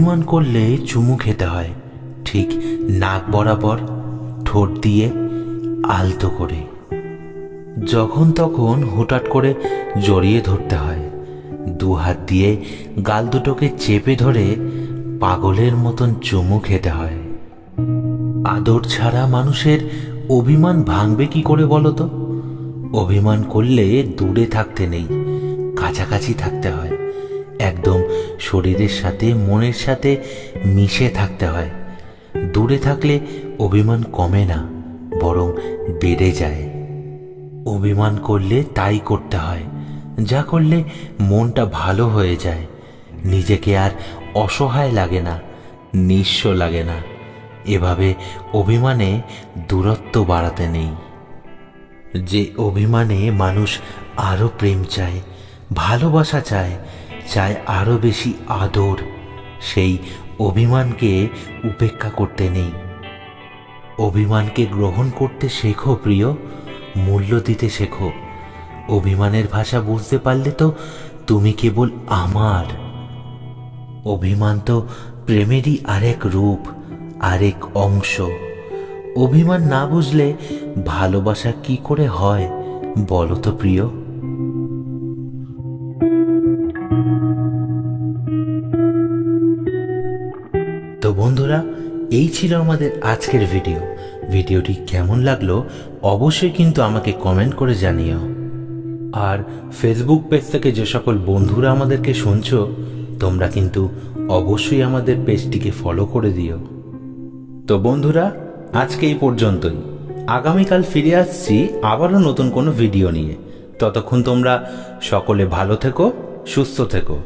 অভিমান করলে চুমু খেতে হয়। ঠিক নাক বরাবর ঠোঁট দিয়ে আলতো করে। যখন তখন হঠাৎ করে জড়িয়ে ধরতে হয়। দু হাত দিয়ে গাল দুটোকে চেপে ধরে পাগলের মতন চুমু খেতে হয়। আদর ছাড়া মানুষের অভিমান ভাঙবে কি করে বলো তো অভিমান করলে দূরে থাকতে নেই, কাছাকাছি থাকতে হয়। একদম শরীরের সাথে, মনের সাথে মিশে থাকতে হয়। দূরে থাকলে অভিমান কমে না, বরং বেড়ে যায়। অভিমান করলে তাই করতে হয়, যা করলে মনটা ভালো হয়ে যায়। নিজেকে আর অসহায় লাগে না, নিঃস্ব লাগে না। এভাবে অভিমানে দূরত্ব বাড়াতে নেই। যে অভিমানে মানুষ আরও প্রেম চায়, ভালোবাসা চায় চায় আরও বেশি আদর। সেই অভিমানকে উপেক্ষা করতে নেই। অভিমানকে গ্রহণ করতে শেখো প্রিয়, মূল্য দিতে শেখো। অভিমানের ভাষা বুঝতে পারলে তো তুমি কেবল আমার। অভিমান তো প্রেমেরই আরেক রূপ, আরেক অংশ। অভিমান না বুঝলে ভালোবাসা কি করে হয় বলো তো প্রিয়? বন্ধুরা, এই ছিল আমাদের আজকের ভিডিও। ভিডিওটি কেমন লাগল অবশ্যই কিন্তু আমাকে কমেন্ট করে জানিও। আর ফেসবুক পেজ থেকে যে সকল বন্ধুরা আমাদেরকে শুনছো, তোমরা কিন্তু অবশ্যই আমাদের পেজটিকে ফলো করে দিও। তো বন্ধুরা, আজকে এই পর্যন্তই। আগামীকাল ফিরে আসছি আবারও নতুন কোনো ভিডিও নিয়ে। ততক্ষণ তোমরা সকলে ভালো থেকো, সুস্থ থেকো।